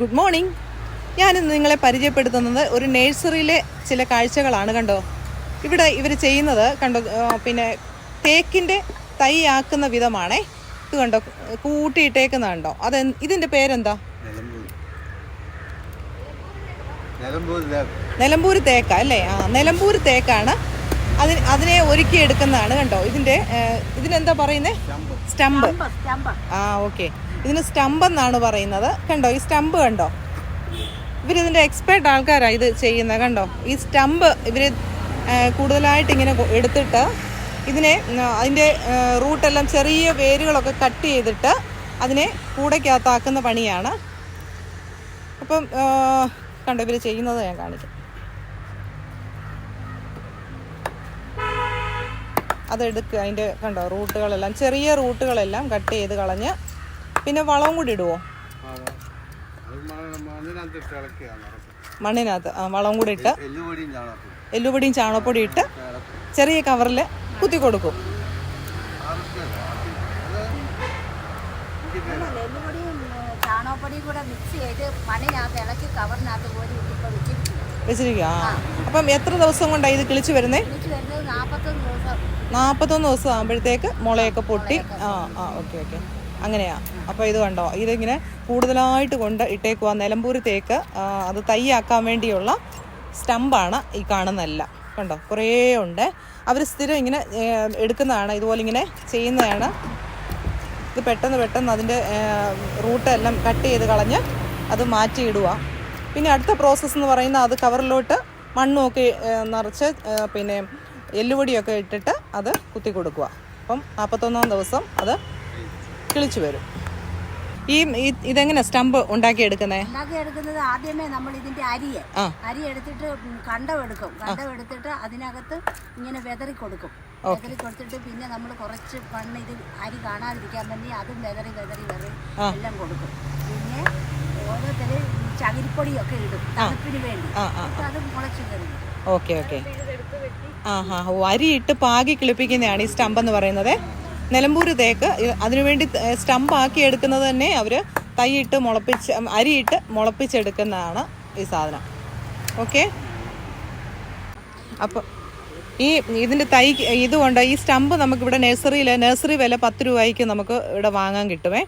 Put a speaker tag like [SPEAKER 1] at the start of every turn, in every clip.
[SPEAKER 1] Good morning. ഞാനിന്ന് നിങ്ങളെ പരിചയപ്പെടുത്തുന്നത് ഒരു നേഴ്സറിയിലെ ചില കാഴ്ചകളാണ് കണ്ടോ? ഇവിടെ ഇവർ ചെയ്യുന്നത് കണ്ടോ പിന്നെ തേക്കിന്റെ തൈയാക്കുന്ന വിധമാണേ. ഇത് കണ്ടോ കൂട്ടിയിട്ടേക്കുന്ന കണ്ടോ? അത് ഇതിന്റെ പേരെന്താ?
[SPEAKER 2] നിലമ്പൂർ
[SPEAKER 1] തേക്ക. അല്ലേ? ആ നിലമ്പൂർ തേക്കാണ്. അതിന് അതിനെ ഒരുക്കി എടുക്കുന്നതാണ് കണ്ടോ ഇതിന്റെ ഇതിനെന്താ പറയുന്നത് സ്റ്റമ്പ്. ആ ഓക്കെ. ഇതിന് സ്റ്റമ്പ് എന്നാണ് പറയുന്നത്. കണ്ടോ ഈ സ്റ്റമ്പ് കണ്ടോ? ഇവരിതിന്റെ എക്സ്പേർട്ട് ആൾക്കാരാണ് ഇത് ചെയ്യുന്നത്. കണ്ടോ ഈ സ്റ്റമ്പ് ഇവർ കൂടുതലായിട്ട് ഇങ്ങനെ എടുത്തിട്ട് ഇതിനെ അതിന്റെ റൂട്ടെല്ലാം ചെറിയ വേരുകളൊക്കെ കട്ട് ചെയ്തിട്ട് അതിനെ കൂടയ്ക്കകത്താക്കുന്ന പണിയാണ്. അപ്പം കണ്ടോ ഇവർ ചെയ്യുന്നത് ഞാൻ കാണിക്കാം. അതെടുക്കുക അതിന്റെ കണ്ടോ റൂട്ടുകളെല്ലാം ചെറിയ റൂട്ടുകളെല്ലാം കട്ട് ചെയ്ത് കളഞ്ഞ് പിന്നെ വളവും കൂടി ഇടുവോ?
[SPEAKER 2] മണ്ണിനകത്ത്
[SPEAKER 1] ആ വളവും കൂടി ഇട്ട്
[SPEAKER 2] എല്ലുപൊടിയും ചാണകപ്പൊടി
[SPEAKER 1] ഇട്ട് ചെറിയ കവറിൽ കുത്തി കൊടുക്കും. വെച്ചിരിക്കുക അപ്പം എത്ര ദിവസം കൊണ്ടാണ് ഇത് കിളിച്ചു വരുന്നേ?
[SPEAKER 3] നാൽപ്പത്തൊന്ന് ദിവസം
[SPEAKER 1] ആകുമ്പോഴത്തേക്ക് മുളയൊക്കെ പൊട്ടി. ആ ആ ഓക്കെ ഓക്കെ. അങ്ങനെയാ. അപ്പോൾ ഇത് കണ്ടോ? ഇതിങ്ങനെ കൂടുതലായിട്ട് കൊണ്ട് ഇട്ടേക്കുക നിലമ്പൂരി തേക്ക്. അത് തയ്യാക്കാൻ വേണ്ടിയുള്ള സ്റ്റമ്പാണ് ഈ കാണുന്നതെല്ലാം. കണ്ടോ? കുറേ ഉണ്ട്. അവർ സ്ഥിരം ഇങ്ങനെ എടുക്കുന്നതാണ്. ഇതുപോലെ ഇങ്ങനെ ചെയ്യുന്നതാണ്. ഇത് പെട്ടെന്ന് പെട്ടെന്ന് അതിന്റെ റൂട്ടെല്ലാം കട്ട് ചെയ്ത് കളഞ്ഞ് അത് മാറ്റിയിടുക പിന്നെ അടുത്ത പ്രോസസ്സ് എന്ന് പറയുന്നത് അത് കവറിലോട്ട് മണ്ണുമൊക്കെ നിറച്ച് പിന്നെ എല്ലുപൊടിയൊക്കെ ഇട്ടിട്ട് അത് കുത്തി കൊടുക്കുക അപ്പം നാൽപ്പത്തൊന്നാം ദിവസം അത് കിളിച്ചു വരും. ഈ ഇതെങ്ങനെ സ്റ്റമ്പ് ഉണ്ടാക്കിയെടുക്കുന്നത്
[SPEAKER 3] ഉണ്ടാക്കി എടുക്കുന്നത് ആദ്യമേ നമ്മൾ ഇതിന്റെ അരിയെ അരി എടുത്തിട്ട് കണ്ടം എടുക്കും. കണ്ടം എടുത്തിട്ട് അതിനകത്ത് ഇങ്ങനെ വെതറി കൊടുക്കും. വെതറി കൊടുത്തിട്ട് പിന്നെ നമ്മൾ കുറച്ച് മണ്ണ് ഇത് അരി കാണാതിരിക്കാൻ വേണ്ടി അതും വെതറി വെതറി വെതറി എല്ലാം കൊടുക്കും. പിന്നെ ഓരോരുത്തര് ചകിരിപ്പൊടിയൊക്കെ ഇടും തണുപ്പിന് വേണ്ടി. അത് മുളച്ചു തരും
[SPEAKER 1] ഓക്കെ ഓക്കെ. ആ ഹാ അരി ഇട്ട് പാകി കിളിപ്പിക്കുന്നതാണ് ഈ സ്റ്റമ്പ് എന്ന് പറയുന്നത്. നിലമ്പൂർ തേക്ക്. അതിനുവേണ്ടി സ്റ്റമ്പാക്കി എടുക്കുന്നത് തന്നെ അവർ തൈയിട്ട് മുളപ്പിച്ച് അരിയിട്ട് മുളപ്പിച്ചെടുക്കുന്നതാണ് ഈ സാധനം. ഓക്കെ? അപ്പോൾ ഈ ഇതിന്റെ തൈ ഇതുകൊണ്ട് ഈ സ്റ്റമ്പ് നമുക്കിവിടെ നഴ്സറിയിൽ നഴ്സറി വില പത്ത് രൂപയ്ക്ക് നമുക്ക് ഇവിടെ വാങ്ങാൻ കിട്ടുമേ.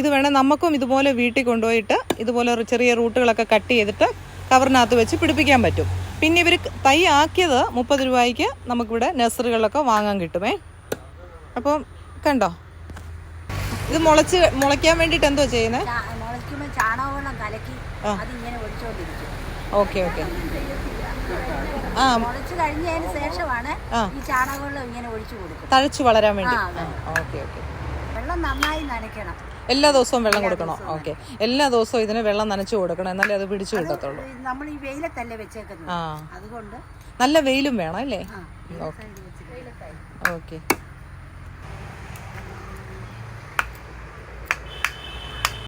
[SPEAKER 1] ഇത് വേണേൽ നമുക്കും ഇതുപോലെ വീട്ടിൽ കൊണ്ടുപോയിട്ട് ഇതുപോലെ ചെറിയ റൂട്ടുകളൊക്കെ കട്ട് ചെയ്തിട്ട് കവറിനകത്ത് വെച്ച് പിടിപ്പിക്കാൻ പറ്റും. പിന്നെ ഇവർ തൈ ആക്കിയത് മുപ്പത് രൂപയ്ക്ക് നമുക്കിവിടെ നഴ്സറികളിലൊക്കെ വാങ്ങാൻ കിട്ടുമേ. അപ്പോൾ കണ്ടോ? ഇത് മുളച്ച് മുളയ്ക്കാൻ വേണ്ടിയിട്ട് എന്തോ ചെയ്യുന്നത് ഓക്കെ ഓക്കെ. ആ
[SPEAKER 3] ശേഷമാണ് ഈ ചാണകവെള്ളം ഇങ്ങനെ ഒഴിച്ചു കൊടുക്കും
[SPEAKER 1] തഴച്ചു വളരാൻ വേണ്ടി.
[SPEAKER 3] ആ, അതെ.
[SPEAKER 1] Okay okay.
[SPEAKER 3] വെള്ളം നന്നായി നനയ്ക്കണം.
[SPEAKER 1] എല്ലാ ദിവസവും വെള്ളം കൊടുക്കണോ? ഓക്കെ. എല്ലാ ദിവസവും ഇതിന് വെള്ളം നനച്ചു കൊടുക്കണം. എന്നാലേ അത് പിടിച്ചു കിട്ടത്തുള്ളൂ.
[SPEAKER 3] നമ്മൾ ഈ വെയിലത്തല്ലേ വെച്ചേക്കുന്നത്. അതുകൊണ്ട്
[SPEAKER 1] നല്ല വെയിലും വേണം അല്ലേ. ഓക്കെ.